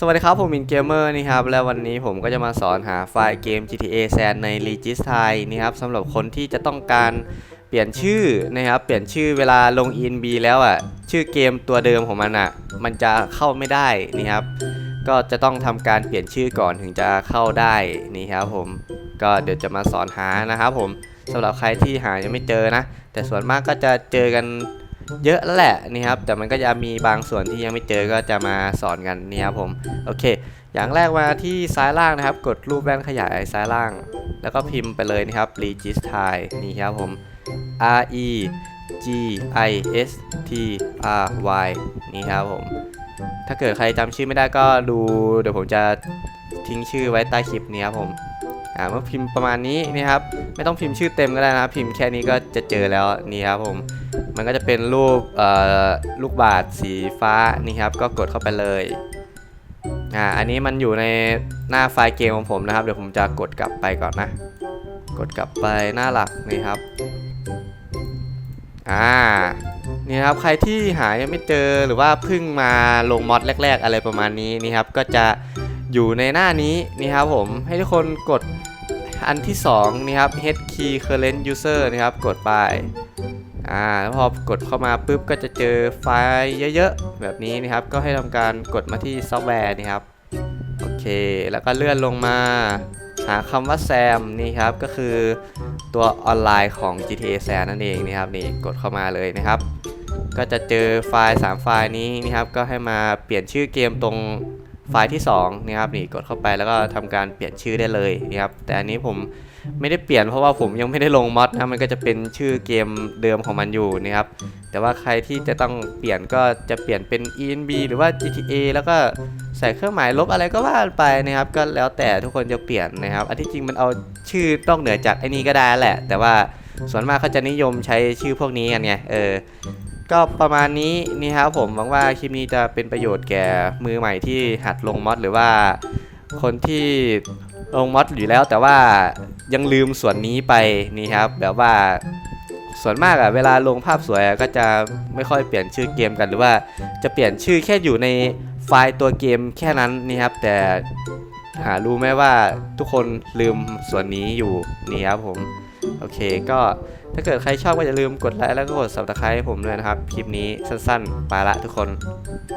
สวัสดีครับ ผมมินเกมเมอร์นี่ครับ และวันนี้ผมก็จะมาสอนหาไฟล์เกม GTA San ใน Regis Thai นี่ครับสำหรับคนที่จะต้องการเปลี่ยนชื่อนะครับ เปลี่ยนชื่อเวลาลง ENB แล้วอะ ชื่อเกมตัวเดิมของมันอะ มันจะเข้าไม่ได้นี่ครับ ก็จะต้องทำการเปลี่ยนชื่อก่อนถึงจะเข้าได้นี่ครับผม ก็เดี๋ยวจะมาสอนหานะครับผมสำหรับใครที่หายังไม่เจอนะ แต่ส่วนมากก็จะเจอกัน เยอะแล้วแหละนี่ครับแต่มันก็จะมีบางส่วนที่ยังไม่เจอก็จะมาสอนกันนี่ครับผมโอเค อย่างแรกมาที่ซ้ายล่างนะครับ กดรูปแว่นขยายซ้ายล่าง แล้วก็พิมพ์ไปเลยนะครับ regis thai นี่ครับผม r e g i s t r y นี่ครับผม ถ้าเกิดใครจำชื่อไม่ได้ก็ดู เดี๋ยวผมจะทิ้งชื่อไว้ใต้คลิปนี้ครับผม อ่าเมื่อพิมพ์ประมาณนี้นี่ครับ ไม่ต้องพิมพ์ชื่อเต็มก็ได้นะครับ พิมพ์แค่นี้ก็จะเจอแล้วนี่ครับผม มันก็จะเป็นรูปลูกบาศก์สีฟ้านี่ครับ ก็กดเข้าไปเลยอ่าอันนี้มันอยู่ในหน้าไฟล์เกมของผมนะครับ เดี๋ยวผมจะกดกลับไปก่อนนะ กดกลับไปหน้าหลักนี่ครับอ่านี่ครับใครที่หายังไม่เจอหรือว่าเพิ่งมาลงมอดแรก ๆ อะไรประมาณนี้นี่ครับ ก็จะอยู่ในหน้านี้นี่ครับผมให้ทุกคนกดอันที่2นี่ครับ head key current user นะครับ กดไป อ่าแล้วพอกดเข้ามาปุ๊บก็จะเจอไฟล์เยอะๆ แบบนี้นะครับ ก็ให้ทำการกดมาที่ซอฟต์แวร์นี่ครับ โอเค แล้วก็เลื่อนลงมา หาคำว่า SAM นี่ครับ ก็คือตัวออนไลน์ของ GTA San นั่นเองนี่ครับนี่กดเข้ามาเลยนะครับ ก็จะเจอไฟล์ 3 ไฟล์นี้นี่ครับ ก็ให้มาเปลี่ยนชื่อเกมตรง ไฟล์ที่2นี่ครับนี่กดเข้าไปแล้วก็ทำการเปลี่ยนชื่อได้เลยนี่ครับแต่อันนี้ผมไม่ได้เปลี่ยนเพราะว่าผมยังไม่ได้ลงมอดนะมันก็จะเป็นชื่อเกมเดิมของมันอยู่นะครับแต่ว่าใครที่จะต้องเปลี่ยนก็จะเปลี่ยนเป็น ENB หรือว่า GTA แล้วก็ใส่เครื่องหมายลบอะไรก็ว่าไปนะครับ ก็แล้วแต่ทุกคนจะเปลี่ยนนะครับ อันที่จริงมันเอาชื่อนอกเหนือจากไอ้นี้ก็ได้แหละ แต่ว่าส่วนมากเขาจะนิยมใช้ชื่อพวกนี้กันไงเออ ก็ประมาณนี้นี่ครับผมหวังว่าคลิปนี้จะเป็นประโยชน์แก่มือใหม่ที่หัดลงมอดหรือว่าคนที่ลงมอดอยู่แล้ว แต่ว่ายังลืมส่วนนี้ไปนี่ครับแบบว่าส่วนมากอะเวลาลงภาพสวยก็จะไม่ค่อยเปลี่ยนชื่อเกมกันหรือว่าจะเปลี่ยนชื่อแค่อยู่ในไฟล์ตัวเกมแค่นั้นนี่ครับ แต่หารู้ไหมว่าทุกคนลืมส่วนนี้อยู่นี่ครับผม โอเค ก็ถ้าเกิดใครชอบก็อย่าลืมกดไลค์แล้วก็กด subscribe ให้ผมด้วยนะครับ คลิปนี้สั้นๆ ไปละทุกคน